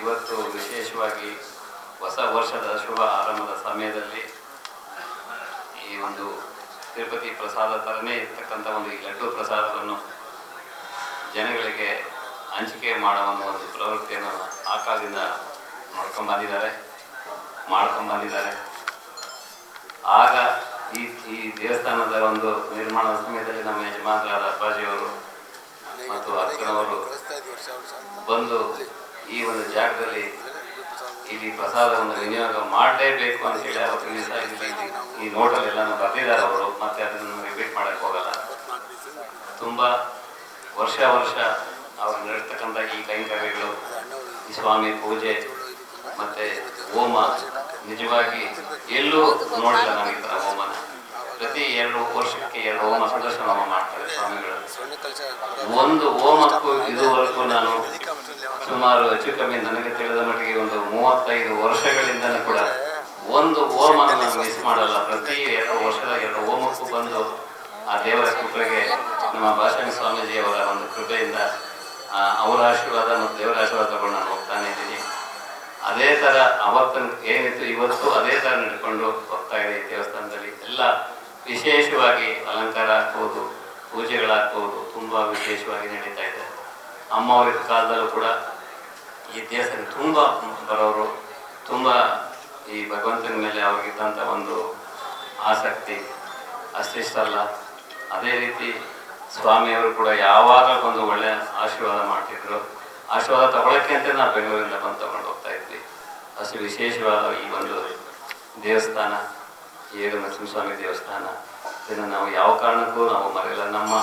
ಇವತ್ತು ವಿಶೇಷವಾಗಿ ಹೊಸ ವರ್ಷದ ಶುಭ ಆರಂಭದ ಸಮಯದಲ್ಲಿ ಈ ಒಂದು ತಿರುಪತಿ ಪ್ರಸಾದ ಥರನೇ ಇರ್ತಕ್ಕಂಥ ಒಂದು ಈ ಲಡ್ಡು ಪ್ರಸಾದವನ್ನು ಜನಗಳಿಗೆ ಹಂಚಿಕೆ ಮಾಡುವ ಒಂದು ಪ್ರವೃತ್ತಿಯನ್ನು ಆ ಕಾಲದಿಂದ ನೋಡ್ಕೊಂಬಂದಿದ್ದಾರೆ ಮಾಡ್ಕೊಂಬಂದಿದ್ದಾರೆ ಆಗ ಈ ಈ ದೇವಸ್ಥಾನದ ಒಂದು ನಿರ್ಮಾಣದ ಸಮಯದಲ್ಲಿ ನಮ್ಮ ಯಜಮಾನರಾದ ಅಪ್ಪಾಜಿಯವರು ಮತ್ತು ಅಕ್ಕನವರು ಬಂದು ಈ ಒಂದು ಜಾಗದಲ್ಲಿ ಇಲ್ಲಿ ಪ್ರಸಾದವನ್ನು ವಿನಿಯೋಗ ಮಾಡಲೇಬೇಕು ಅಂತ ಹೇಳಿ ಇಲ್ಲಿ ಈ ನೋಟಲ್ಲಿ ಎಲ್ಲಾನು ಬರ್ತಿದ್ದಾರೆ ಅವರು, ಮತ್ತೆ ಅದನ್ನು ರಿಪೀಟ್ ಮಾಡಕ್ಕೆ ಹೋಗಲ್ಲ. ತುಂಬ ವರ್ಷ ವರ್ಷ ಅವರು ನಡೆಸ್ತಕ್ಕಂಥ ಈ ಕೈಂಕರ್ಯಗಳು ಈ ಸ್ವಾಮಿ ಪೂಜೆ ಮತ್ತೆ ಹೋಮ ನಿಜವಾಗಿ ಎಲ್ಲೂ ನೋಡಿಲ್ಲ ನಾವು ಈ ಥರ ಹೋಮನ. ಪ್ರತಿ ಎರಡು ವರ್ಷಕ್ಕೆ ಎರಡು ಹೋಮ ಹೋಮ ಮಾಡ್ತಾರೆ ಸ್ವಾಮಿಗಳು. ಒಂದು ಹೋಮಕ್ಕೂ ಇದುವರೆಗೂ ನಾನು ಸುಮಾರು ಹೆಚ್ಚು ಕಮ್ಮಿ ನನಗೆ ತಿಳಿದ ಮಟ್ಟಿಗೆ ಒಂದು ಮೂವತ್ತೈದು ವರ್ಷಗಳಿಂದಲೂ ಕೂಡ ಒಂದು ಹೋಮ ನಾನು ಮಿಸ್ ಮಾಡಲ್ಲ. ಪ್ರತಿ ಎರಡು ವರ್ಷದ ಎರಡು ಹೋಮಕ್ಕೂ ಬಂದು ಆ ದೇವರ ಕೃಪೆಗೆ ನಮ್ಮ ಭಾಷಣ ಸ್ವಾಮೀಜಿಯವರ ಒಂದು ಕೃಪೆಯಿಂದ ಅವರ ಆಶೀರ್ವಾದ ಮತ್ತು ದೇವರ ಆಶೀರ್ವಾದ ತಗೊಂಡು ನಾನು ಹೋಗ್ತಾನೆ ಇದ್ದೀನಿ. ಅದೇ ಥರ ಅವತ್ತು ಏನಿತ್ತು, ಇವತ್ತು ಅದೇ ಥರ ನಡ್ಕೊಂಡು ಹೋಗ್ತಾ ಇದೆ ದೇವಸ್ಥಾನದಲ್ಲಿ. ಎಲ್ಲ ವಿಶೇಷವಾಗಿ ಅಲಂಕಾರ ಆಗ್ಬೋದು, ಪೂಜೆಗಳಾಗ್ಬೋದು, ತುಂಬ ವಿಶೇಷವಾಗಿ ನಡೀತಾ ಇದೆ. ಅಮ್ಮವರ ಕಾಲದಲ್ಲೂ ಕೂಡ ಈ ದೇವಸ್ಥಾನ ತುಂಬ ಬರೋರು, ತುಂಬ ಈ ಭಗವಂತನ ಮೇಲೆ ಅವ್ರಿಗಿದ್ದಂಥ ಒಂದು ಆಸಕ್ತಿ ಅಷ್ಟಿಷ್ಟಲ್ಲ. ಅದೇ ರೀತಿ ಸ್ವಾಮಿಯವರು ಕೂಡ ಯಾವಾಗ ಒಂದು ಒಳ್ಳೆಯ ಆಶೀರ್ವಾದ ಮಾಡ್ತಿದ್ರು, ಆಶೀರ್ವಾದ ತಗೊಳಕ್ಕೆ ಅಂತ ನಾವು ಬೆಂಗಳೂರಿಂದ ಬಂದು ತಗೊಂಡು ಹೋಗ್ತಾ ಇದ್ವಿ. ಅಷ್ಟು ವಿಶೇಷವಾದ ಈ ಒಂದು ದೇವಸ್ಥಾನ, ಏಳು ನರಸಿಂಹಸ್ವಾಮಿ ದೇವಸ್ಥಾನ. ಇದನ್ನು ನಾವು ಯಾವ ಕಾರಣಕ್ಕೂ ನಾವು ಮರೆಯಲ್ಲ. ನಮ್ಮ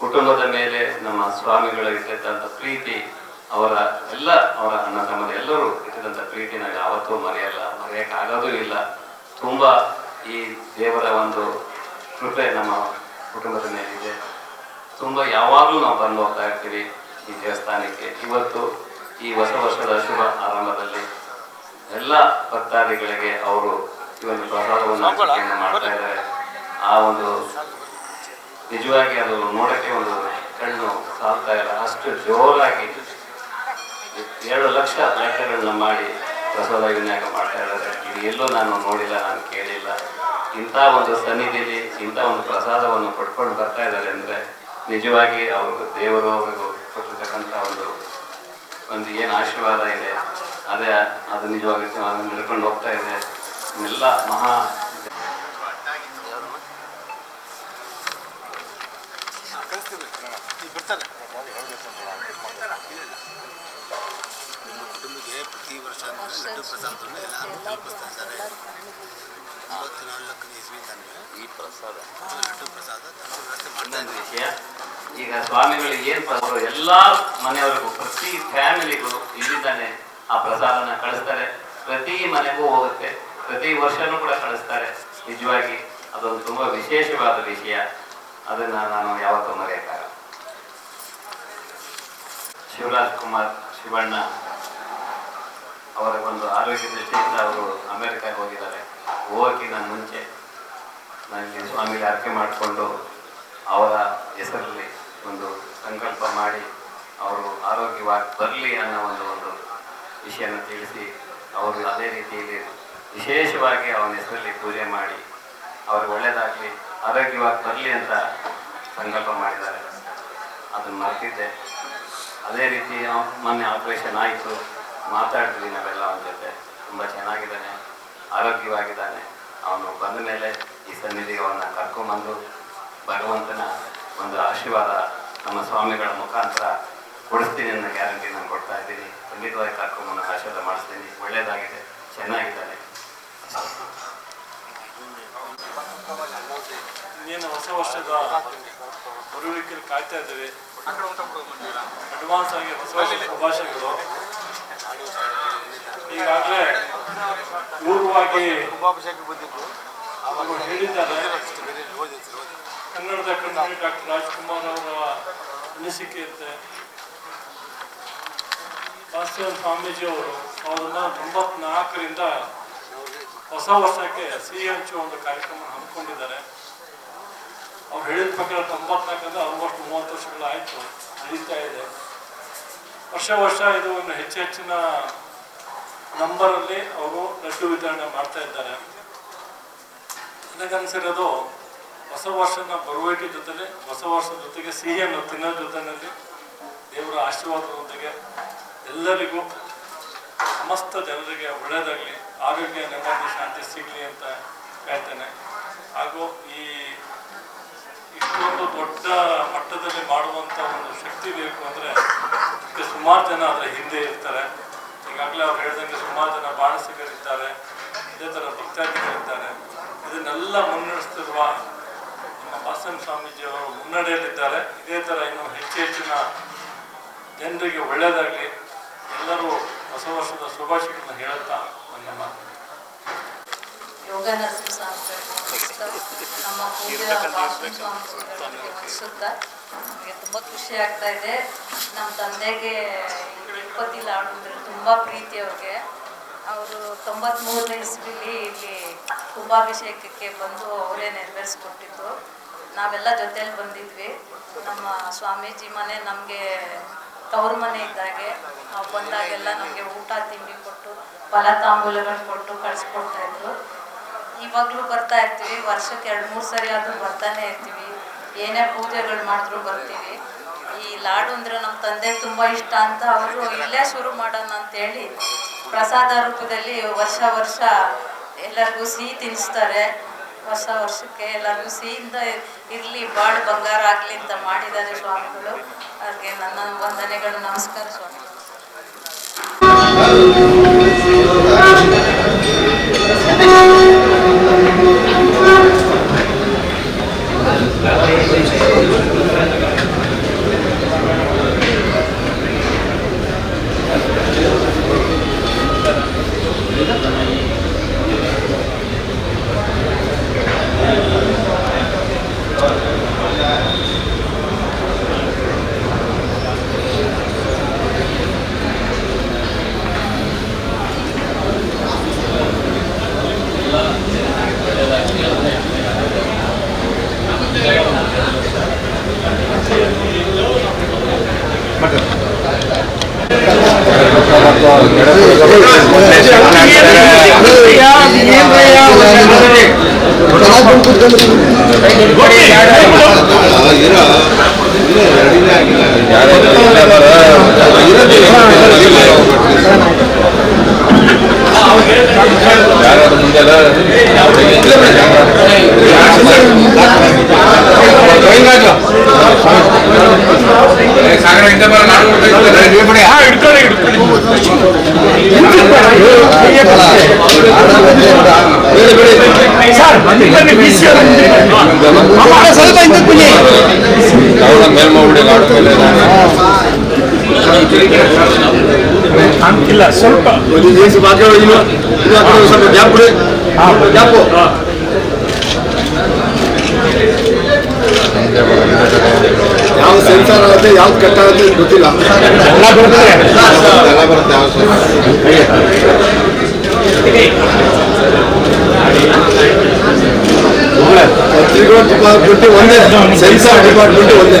ಕುಟುಂಬದ ಮೇಲೆ, ನಮ್ಮ ಸ್ವಾಮಿಗಳು ಇಟ್ಟಿದ್ದಂಥ ಪ್ರೀತಿ, ಅವರ ಎಲ್ಲ ಅವರ ಅಣ್ಣ ತಮ್ಮದ ಎಲ್ಲರೂ ಇಟ್ಟಿದ್ದಂಥ ಪ್ರೀತಿ ನಾವು ಯಾವತ್ತೂ ಮರೆಯಲ್ಲ. ಮರೆಯೋಕ್ಕಾಗೋದೂ ಇಲ್ಲ. ತುಂಬ ಈ ದೇವರ ಒಂದು ಕೃಪೆ ನಮ್ಮ ಕುಟುಂಬದ ಮೇಲಿದೆ. ತುಂಬ ಯಾವಾಗಲೂ ನಾವು ಬಂದು ಹೋಗ್ತಾ ಇರ್ತೀವಿ ಈ ದೇವಸ್ಥಾನಕ್ಕೆ. ಇವತ್ತು ಈ ಹೊಸ ವರ್ಷದ ಶುಭ ಆರಂಭದಲ್ಲಿ ಎಲ್ಲ ಭಕ್ತಾದಿಗಳಿಗೆ ಅವರು ಈ ಒಂದು ಪ್ರಸಾದವನ್ನು ಮಾಡ್ತಾ ಇದ್ದಾರೆ. ಆ ಒಂದು ನಿಜವಾಗಿ ಅದು ನೋಡಕ್ಕೆ ಒಂದು ಕಣ್ಣು ಸಾಲ್ತಾ ಇಲ್ಲ. ಅಷ್ಟು ಜೋರಾಗಿ ಎರಡು ಲಕ್ಷ ಲೆಕ್ಕಗಳನ್ನ ಮಾಡಿ ಪ್ರಸಾದ ವಿನ್ಯಾಸ ಮಾಡ್ತಾ ಇದ್ದಾರೆ. ಇದು ಎಲ್ಲೂ ನಾನು ನೋಡಿಲ್ಲ ನಾನು ಕೇಳಿಲ್ಲ. ಇಂಥ ಒಂದು ಸನ್ನಿಧಿಯಲ್ಲಿ ಇಂಥ ಒಂದು ಪ್ರಸಾದವನ್ನು ಪಡ್ಕೊಂಡು ಬರ್ತಾ ಇದ್ದಾರೆ ಅಂದರೆ ನಿಜವಾಗಿ ಅವರು ದೇವರು ಅವರು ಕೊಟ್ಟಿರ್ತಕ್ಕಂಥ ಒಂದು ಒಂದು ಏನು ಆಶೀರ್ವಾದ ಇದೆ, ಅದೇ ಅದು ನಿಜವಾಗಿ ನಡ್ಕೊಂಡು ಹೋಗ್ತಾ ಇದೆ, ಎಲ್ಲ ಮಹಾ ಪ್ರತಿ ವರ್ಷ ಎಲ್ಲರೂ ತಲುಪಿಸ್ತಾ ಇದ್ದಾರೆ. ಈ ಪ್ರಸಾದ. ವಿಷಯ, ಈಗ ಸ್ವಾಮಿಗಳು ಏನ್ ಎಲ್ಲ ಮನೆಯವರಿಗೂ, ಪ್ರತಿ ಫ್ಯಾಮಿಲಿಗೂ ಇಲ್ಲಿದ್ದಾನೆ ಆ ಪ್ರಸಾದನ ಕಳಿಸ್ತಾರೆ. ಪ್ರತಿ ಮನೆಗೂ ಹೋಗುತ್ತೆ. ಪ್ರತಿ ವರ್ಷನೂ ಕೂಡ ಕಳಿಸ್ತಾರೆ. ನಿಜವಾಗಿ, ಅದೊಂದು ತುಂಬಾ ವಿಶೇಷವಾದ ವಿಷಯ. ಅದನ್ನ ನಾನು ಯಾವತ್ತೂ ಮರೆಯಕ್ಕಾಗ ಶಿವರಾಜ್ ಕುಮಾರ್ ಶಿವಣ್ಣ ಅವರ ಒಂದು ಆರೋಗ್ಯ ದೃಷ್ಟಿಯಿಂದ ಅವರು ಅಮೆರಿಕಾಗೆ ಹೋಗಿದ್ದಾರೆ. ಹೋಗೋಕ್ಕಿಂತ ಮುಂಚೆ ನನಗೆ ಸ್ವಾಮಿಗೆ ಅರ್ಕೆ ಮಾಡಿಕೊಂಡು ಅವರ ಹೆಸರಲ್ಲಿ ಒಂದು ಸಂಕಲ್ಪ ಮಾಡಿ ಅವರು ಆರೋಗ್ಯವಾಗಿ ಬರಲಿ ಅನ್ನೋ ಒಂದು ಒಂದು ವಿಷಯನ ತಿಳಿಸಿ ಅವರು ಅದೇ ರೀತಿಯಲ್ಲಿ ವಿಶೇಷವಾಗಿ ಅವನ ಹೆಸರಲ್ಲಿ ಪೂಜೆ ಮಾಡಿ ಅವ್ರಿಗೆ ಒಳ್ಳೆಯದಾಗಲಿ ಆರೋಗ್ಯವಾಗಿ ಬರಲಿ ಅಂತ ಸಂಕಲ್ಪ ಮಾಡಿದ್ದಾರೆ. ಅದನ್ನು ಮರೆತಿದ್ದೆ. ಅದೇ ರೀತಿ ಮೊನ್ನೆ ಆಪರೇಷನ್ ಆಯಿತು. ಮಾತಾಡ್ತೀವಿ ನಾವೆಲ್ಲ ಅವನ ಜೊತೆ. ತುಂಬ ಚೆನ್ನಾಗಿದ್ದಾನೆ. ಆರೋಗ್ಯವಾಗಿದ್ದಾನೆ. ಅವನು ಬಂದ ಮೇಲೆ ಈ ಸನ್ನಿಧಿ ಅವನ್ನ ಕರ್ಕೊಂಬಂದು ಭಗವಂತನ ಒಂದು ಆಶೀರ್ವಾದ ನಮ್ಮ ಸ್ವಾಮಿಗಳ ಮುಖಾಂತರ ಕೊಡಿಸ್ತೀನಿ ಅನ್ನೋ ಗ್ಯಾರಂಟಿ ನಾನು ಕೊಡ್ತಾ ಇದ್ದೀನಿ. ಖಂಡಿತವಾಗಿ ಕರ್ಕೊಂಬಂದು ಆಶೀರ್ವಾದ ಮಾಡಿಸ್ತೀನಿ. ಒಳ್ಳೆಯದಾಗಿದೆ. ಚೆನ್ನಾಗಿದ್ದಾನೆ. ಇನ್ನೇನು ಹೊಸ ವರ್ಷದ ಬರುವಿಕೆಯಲ್ಲಿ ಕಾಯ್ತಾ ಇದ್ದೀವಿ ಅಡ್ವಾನ್ಸ್ ಆಗಿ ಹೊಸ ವರ್ಷದ ಶುಭಾಶಯಗಳು. ಈಗಾಗಲೇ ಪೂರ್ವವಾಗಿ ಅವರು ಹೇಳಿದ್ದಾರೆ. ಕನ್ನಡದ ಕಣ್ಣಿ ಡಾಕ್ಟರ್ ರಾಜ್ಕುಮಾರ್ ಅವರ ಅನಿಸಿಕೆ ಇರುತ್ತೆ ವಾಸ್ತವ ಸ್ವಾಮೀಜಿ ಅವರು ಸಾವಿರದ ತೊಂಬತ್ನಾಲ್ಕರಿಂದ ಹೊಸ ವರ್ಷಕ್ಕೆ ಸಿಹಿ ಹಂಚುವ ಒಂದು ಕಾರ್ಯಕ್ರಮ ಹಮ್ಮಿಕೊಂಡಿದ್ದಾರೆ. ಅವ್ರು ಹೇಳಿದ ಪ್ರಕಾರ ತೊಂಬತ್ನಾಲ್ಕರಿಂದ ಆಲ್ಮೋಸ್ಟ್ ಮೂವತ್ತು ವರ್ಷಗಳಾಯಿತು ನಡೀತಾ ಇದೆ. ವರ್ಷ ವರ್ಷ ಇದು ಇನ್ನು ಹೆಚ್ಚು ಹೆಚ್ಚಿನ ನಂಬರಲ್ಲಿ ಅವರು ಲಡ್ಡು ವಿತರಣೆ ಮಾಡ್ತಾ ಇದ್ದಾರೆ. ನನಗನ್ಸಿರೋದು ಹೊಸ ವರ್ಷನ ಬರುವಿಕೆ ಜೊತೆಲಿ ಹೊಸ ವರ್ಷದ ಜೊತೆಗೆ ಸಿಹಿಯನ್ನು ತಿನ್ನೋ ಜೊತೆಯಲ್ಲಿ ದೇವರ ಆಶೀರ್ವಾದದೊಂದಿಗೆ ಎಲ್ಲರಿಗೂ ಸಮಸ್ತ ಜನರಿಗೆ ಒಳ್ಳೆಯದಾಗಲಿ, ಆರೋಗ್ಯ, ನೆಮ್ಮದಿ, ಶಾಂತಿ ಸಿಗಲಿ ಅಂತ ಹೇಳ್ತೇನೆ. ಹಾಗೂ ಈ ಇಷ್ಟೊಂದು ದೊಡ್ಡ ಮಟ್ಟದಲ್ಲಿ ಮಾಡುವಂಥ ಒಂದು ಶಕ್ತಿ ಬೇಕು ಅಂದರೆ ಸುಮಾರು ಜನ ಅದರ ಹಿಂದೆ ಇರ್ತಾರೆ. ಈಗಾಗಲೇ ಅವ್ರು ಹೇಳ್ದಂಗೆ ಸುಮಾರು ಜನ ಬಾಣಸಿಗರಿದ್ದಾರೆ, ಇದೇ ಥರ ಭಕ್ತಾದಿಗಳಿದ್ದಾರೆ. ಇದನ್ನೆಲ್ಲ ಮುನ್ನಡೆಸ್ತಿರುವ ನಮ್ಮ ಬಾಸನ್ ಸ್ವಾಮೀಜಿಯವರು ಮುನ್ನಡೆಯಲ್ಲಿದ್ದಾರೆ. ಇದೇ ಥರ ಇನ್ನೂ ಹೆಚ್ಚು ಹೆಚ್ಚಿನ ಜನರಿಗೆ ಒಳ್ಳೆಯದಾಗಲಿ. ಎಲ್ಲರೂ ಹೊಸ ವರ್ಷದ ಶುಭಾಶಯಗಳನ್ನು ಹೇಳುತ್ತಾ ನನ್ನ ಮಾತು ಯೋಗ ನಮ್ಮ ತುಂಬ ಖುಷಿ ಆಗ್ತಾ ಇದೆ. ನಮ್ಮ ತಂದೆಗೆ ತಿರುಪತಿಲಿ ಅಂದರೆ ತುಂಬ ಪ್ರೀತಿ ಅವ್ರಿಗೆ. ಅವರು ತೊಂಬತ್ಮೂರನೇ ಇಸ್ವಿಲಿ ಇಲ್ಲಿ ಕುಂಭಾಭಿಷೇಕಕ್ಕೆ ಬಂದು ಅವರೇ ನೆರವೇರಿಸ್ಕೊಟ್ಟಿದ್ದು. ನಾವೆಲ್ಲ ಜೊತೆಯಲ್ಲಿ ಬಂದಿದ್ವಿ. ನಮ್ಮ ಸ್ವಾಮೀಜಿ ಮನೆ ನಮಗೆ ತವ್ರ ಮನೆ ಇದ್ದಾಗೆ. ನಾವು ಬಂದಾಗೆಲ್ಲ ನಮಗೆ ಊಟ, ತಿಂಡಿ ಕೊಟ್ಟು ಫಲ ತಾಂಬೂಲಗಳು ಕೊಟ್ಟು ಕಳಿಸ್ಕೊಡ್ತಾ ಇದ್ರು. ಇವಾಗಲೂ ಬರ್ತಾ ಇರ್ತೀವಿ. ವರ್ಷಕ್ಕೆ ಎರಡು ಮೂರು ಸರಿ ಆದರೂ ಬರ್ತಾನೆ ಇರ್ತೀವಿ. ಏನೇ ಪೂಜೆಗಳು ಮಾಡಿದ್ರು ಬರ್ತೀವಿ. ಲಾಡು ಅಂದ್ರೆ ನಮ್ಮ ತಂದೆ ತುಂಬಾ ಇಷ್ಟ ಅಂತ ಅವರು ಇಲ್ಲೇ ಶುರು ಮಾಡೋಣ ಅಂತೇಳಿ ಪ್ರಸಾದ ರೂಪದಲ್ಲಿ ವರ್ಷ ವರ್ಷ ಎಲ್ಲರಿಗೂ ಸಿಹಿ ತಿನ್ನಿಸ್ತಾರೆ. ಹೊಸ ವರ್ಷಕ್ಕೆ ಎಲ್ಲರಿಗೂ ಸಿಹಿಯಿಂದ ಇರಲಿ, ಬಾಳು ಬಂಗಾರ ಆಗಲಿ ಅಂತ ಮಾಡಿದ್ದಾರೆ ಸ್ವಾಮಿಗಳು. ಅವ್ರಿಗೆ ನನ್ನ ವಂದನೆಗಳು, ನಮಸ್ಕಾರ ಸ್ವಾಮಿ. ಇರೋದಿಲ್ಲ ಸ್ವಲ್ಪ ಹಿಂದಕ್ಕೆ ಮೇಲ್ಮೌಡಿ ಯಾವ ಸೆನ್ಸಾರ್ ಆಗುತ್ತೆ ಯಾವ್ದು ಕಟ್ ಆಗುತ್ತೆ ಗೊತ್ತಿಲ್ಲ. ಎಲ್ಲ ಬರುತ್ತೆ ಯಾವ ಪತ್ರಿಕಾ ಡಿಪಾರ್ಟ್ಮೆಂಟ್ ಒಂದೇ ಸೆನ್ಸಾರ್ ಡಿಪಾರ್ಟ್ಮೆಂಟ್ ಒಂದೇ.